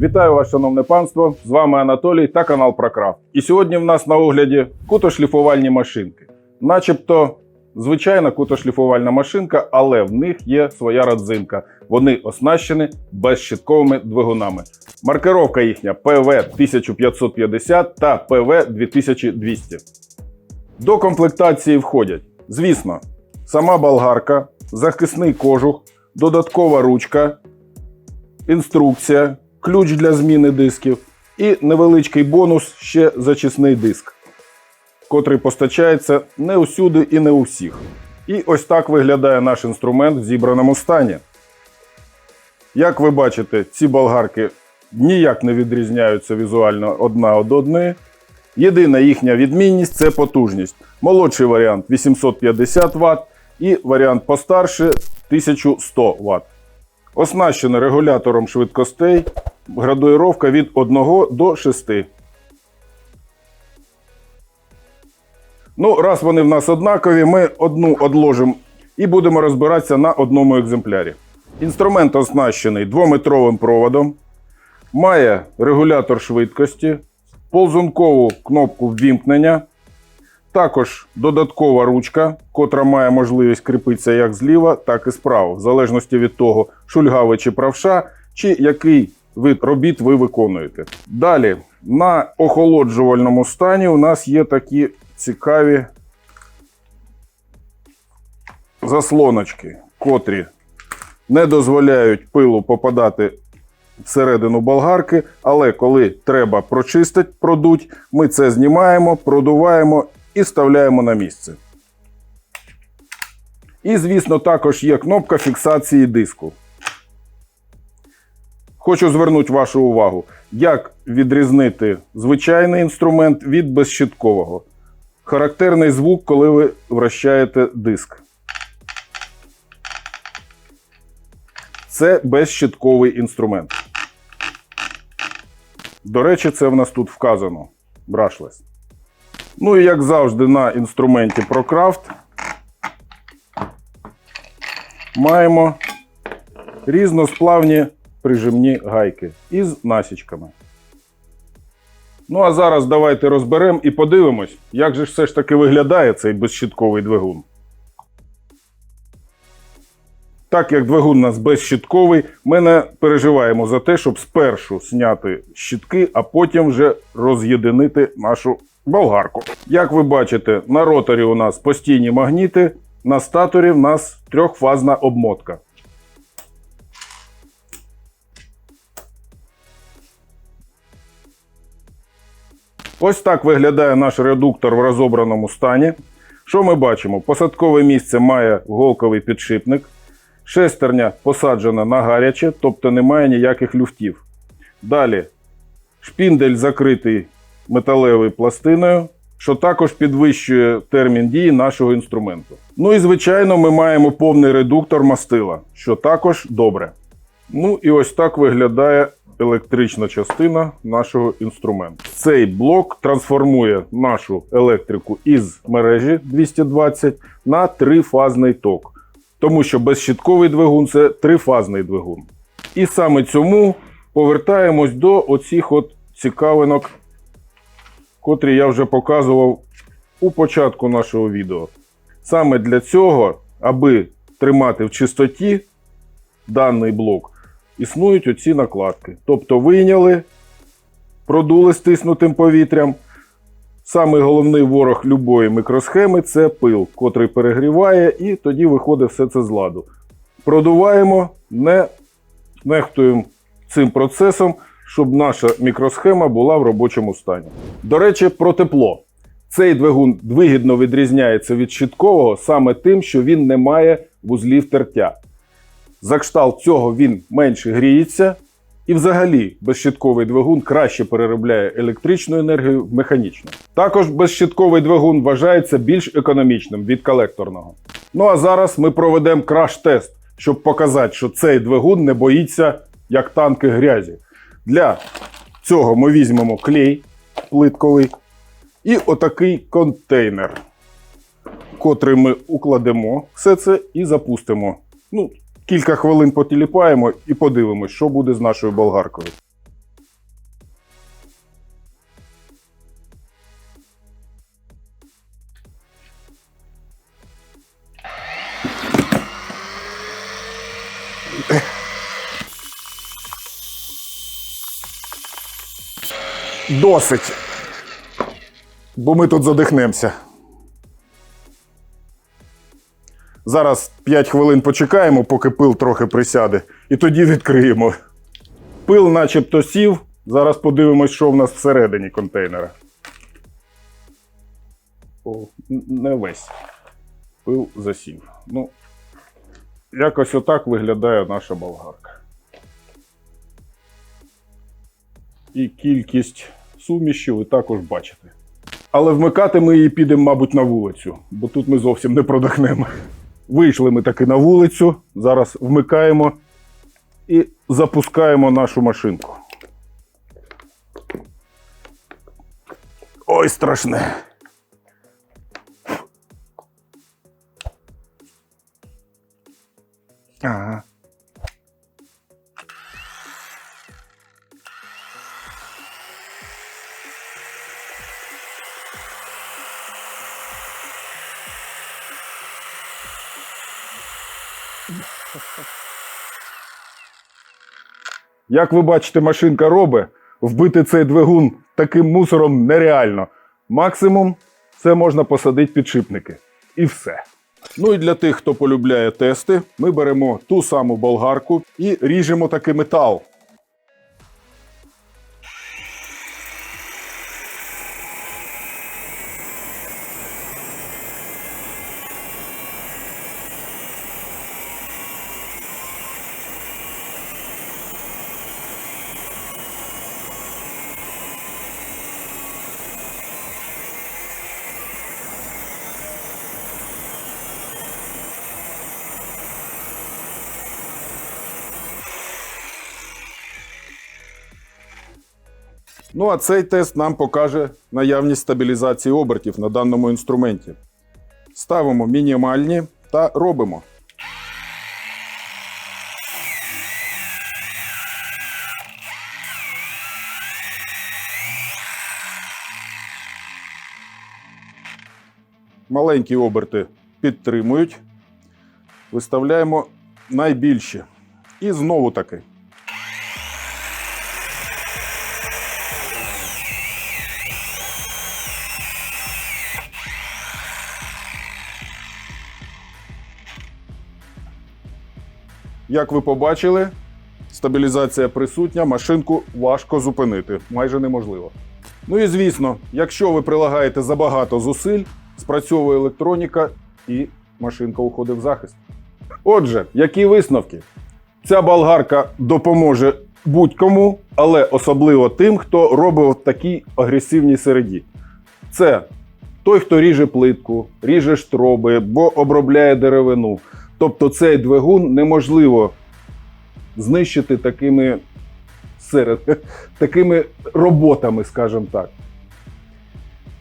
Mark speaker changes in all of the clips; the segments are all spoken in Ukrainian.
Speaker 1: Вітаю вас, шановне панство! З вами Анатолій та канал Прокрафт. І сьогодні в нас на огляді кутошліфувальні машинки. Начебто звичайна кутошліфувальна машинка, але в них є своя родзинка. Вони оснащені безщитковими двигунами. Маркировка їхня PV 1550 та PV 2200. До комплектації входять, звісно, сама болгарка, захисний кожух, додаткова ручка, інструкція, ключ для зміни дисків і невеличкий бонус ще зачисний диск, котрий постачається не усюди і не у всіх. І ось так виглядає наш інструмент в зібраному стані. Як ви бачите, ці болгарки ніяк не відрізняються візуально одна від одної. Єдина їхня відмінність це потужність. Молодший варіант 850 Вт і варіант постарше 1100 Вт. Оснащений регулятором швидкостей, градуїровка від 1 до 6. Ну, раз вони в нас однакові, ми одну одложимо і будемо розбиратися на одному екземплярі. Інструмент оснащений двометровим проводом, має регулятор швидкості, ползункову кнопку ввімкнення, також додаткова ручка, котра має можливість кріпитися як зліва, так і справа, в залежності від того, шульга ви чи правша, чи який вид робіт ви виконуєте. Далі, на охолоджувальному стані у нас є такі цікаві заслоночки, котрі не дозволяють пилу попадати всередину болгарки, але коли треба прочистити, продуть, ми це знімаємо, продуваємо і вставляємо на місце. І, звісно, також є кнопка фіксації диску. Хочу звернути вашу увагу, як відрізнити звичайний інструмент від безщиткового. Характерний звук, коли ви вращаєте диск. Це безщитковий інструмент. До речі, це в нас тут вказано. Brushless. Ну і як завжди, на інструменті ProCraft маємо різносплавні прижимні гайки із насічками. Ну а зараз давайте розберемо і подивимось, як же все ж таки виглядає цей безщитковий двигун. Так як двигун у нас безщитковий, ми не переживаємо за те, щоб спершу зняти щитки, а потім вже роз'єдинити нашу болгарку. Як ви бачите, на роторі у нас постійні магніти, на статорі в нас трьохфазна обмотка. Ось так виглядає наш редуктор в розобраному стані. Що ми бачимо? Посадкове місце має голковий підшипник. Шестерня посаджена на гаряче, тобто немає ніяких люфтів. Далі шпіндель закритий металевою пластиною, що також підвищує термін дії нашого інструменту. Ну і звичайно, ми маємо повний редуктор мастила, що також добре. Ну і ось так виглядає електрична частина нашого інструменту. Цей блок трансформує нашу електрику із мережі 220 на трифазний ток. Тому що безщитковий двигун це трифазний двигун. І саме цьому повертаємось до оцих от цікавинок, котрі я вже показував у початку нашого відео. Саме для цього, аби тримати в чистоті даний блок, існують оці накладки. Тобто вийняли, продули стиснутим повітрям. Самий головний ворог любої мікросхеми це пил, котрий перегріває, і тоді виходить все це з ладу. Продуваємо, не нехтуємо цим процесом, щоб наша мікросхема була в робочому стані. До речі, про тепло. Цей двигун вигідно відрізняється від щиткового саме тим, що він не має вузлів тертя. За кшталт цього він менше гріється, і взагалі безщитковий двигун краще переробляє електричну енергію в механічну. Також безщитковий двигун вважається більш економічним від колекторного. Ну а зараз ми проведемо краш-тест, щоб показати, що цей двигун не боїться як танки грязі. Для цього ми візьмемо клей плитковий і отакий контейнер, котрий ми укладемо все це і запустимо. Ну, Кілька хвилин потіліпаємо і подивимось, що буде з нашою болгаркою. Досить, бо ми тут задихнемося. Зараз 5 хвилин почекаємо, поки пил трохи присяде, і тоді відкриємо. Пил начебто сів. Зараз подивимось, що в нас всередині контейнера. О, не весь. Пил засів. Ну, якось отак виглядає наша болгарка. І кількість суміші ви також бачите. Але вмикати ми її підемо, мабуть, на вулицю, бо тут ми зовсім не продохнемо. Вийшли ми таки на вулицю. Зараз вмикаємо і запускаємо нашу машинку. Ой, страшне. Ага. Як ви бачите, машинка робить, вбити цей двигун таким мусором нереально. Максимум це можна посадити підшипники. І все. Ну і для тих, хто полюбляє тести, ми беремо ту саму болгарку і ріжемо такий метал. Ну а цей тест нам покаже наявність стабілізації обертів на даному інструменті. Ставимо мінімальні та робимо. Маленькі оберти підтримують. Виставляємо найбільші. І знову таки. Як ви побачили, стабілізація присутня, машинку важко зупинити, майже неможливо. Ну і звісно, якщо ви прилагаєте забагато зусиль, спрацьовує електроніка і машинка уходить в захист. Отже, які висновки? Ця болгарка допоможе будь-кому, але особливо тим, хто робить в такій агресивній середі. Це той, хто ріже плитку, ріже штроби, бо обробляє деревину. Тобто цей двигун неможливо знищити такими, серед, такими роботами, скажімо так.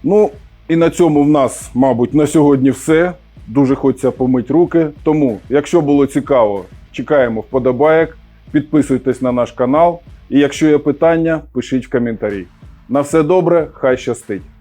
Speaker 1: Ну, і на цьому в нас, мабуть, на сьогодні все. Дуже хочеться помити руки. Тому, якщо було цікаво, чекаємо вподобаєк, підписуйтесь на наш канал. І якщо є питання, пишіть в коментарі. На все добре, хай щастить!